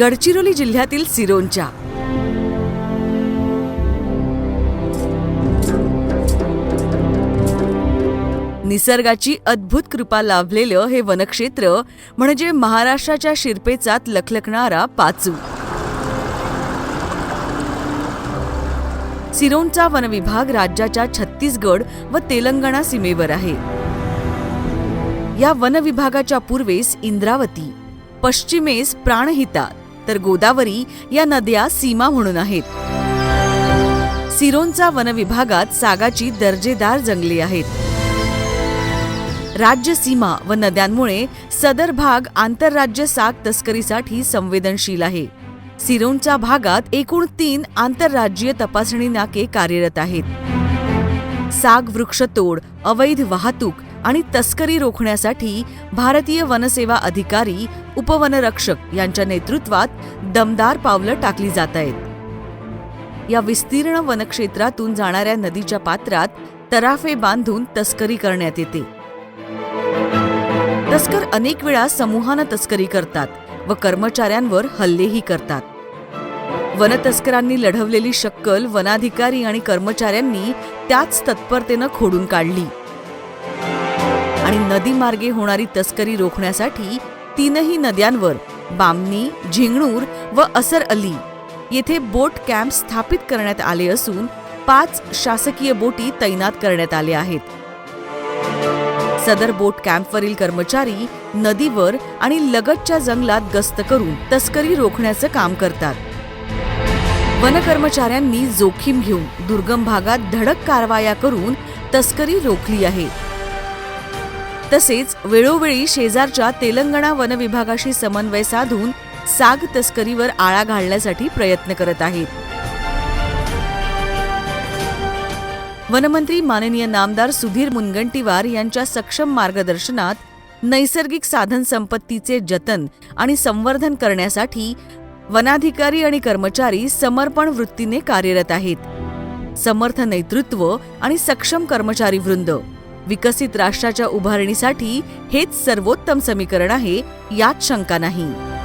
गडचिरोली जिल्ह्यातील सिरोंच्या निसर्गाची अद्भुत कृपा लाभलेलं हे वनक्षेत्र म्हणजे महाराष्ट्राच्या शिरपेचात लखलखणारा पाचू. सिरोंचा वनविभाग राज्याच्या छत्तीसगड व तेलंगणा सीमेवर आहे. या वनविभागाच्या पूर्वेस इंद्रावती पश्चिमेस प्राणहिता तर गोदावरी या नद्या सीमा म्हणून आहेत. सिरोंचा वनविभागात सागाची दर्जेदार जंगले आहेत. राज्य सीमा व नद्यांमुळे सदर भाग आंतरराज्य साग तस्करीसाठी संवेदनशील आहे. सिरोंच्या भागात एकूण तीन आंतरराज्यीय तपासणी नाके कार्यरत आहेत. साग वृक्षतोड अवैध वाहतूक आणि तस्करी रोखण्यासाठी भारतीय वनसेवा अधिकारी उपवनरक्षक यांच्या नेतृत्वात दमदार पावलं टाकली जात आहेत. या विस्तीर्ण वनक्षेत्रातून जाणाऱ्या नदीच्या पात्रात तराफे बांधून तस्करी करण्यात येते. तस्कर अनेक वेळा समूहानं तस्करी करतात व कर्मचाऱ्यांवर हल्लेही करतात. वनतस्करांनी लढवलेली शक्कल वनाधिकारी आणि कर्मचाऱ्यांनी त्याच तत्परतेनं खोडून काढली. आणि नदीमार्गे होणारी तस्करी रोखण्यासाठी तीनही नद्यांवर बामणी झिंगणूर व असर अली येथे बोट कॅम्प स्थापित करण्यात आले असून पाच शासकीय बोटी तैनात करण्यात आल्या आहेत. सदर बोट कॅम्पवरील कर्मचारी नदीवर आणि लगतच्या जंगलात गस्त करून तस्करी रोखण्याचं काम करतात. वन कर्मचाऱ्यांनी जोखीम घेऊन दुर्गम भागात धडक कारवाया करून तस्करी रोखली आहे. तसेच वेळोवेळी शेजारच्या तेलंगणा वन विभागाशी समन्वय साधून साग तस्करीवर आळा घालण्यासाठी प्रयत्न करत आहेत. वनमंत्री माननीय नामदार सुधीर मुनगंटीवार यांच्या सक्षम मार्गदर्शनात नैसर्गिक साधन संपत्तीचे जतन आणि संवर्धन करण्यासाठी वनाधिकारी आणि कर्मचारी समर्पण वृत्तीने कार्यरत आहेत. समर्थ नेतृत्व आणि सक्षम कर्मचारी वृंद विकसित राष्ट्राच्या उभारणीसाठी हेच सर्वोत्तम समीकरण आहे यात शंका नाही.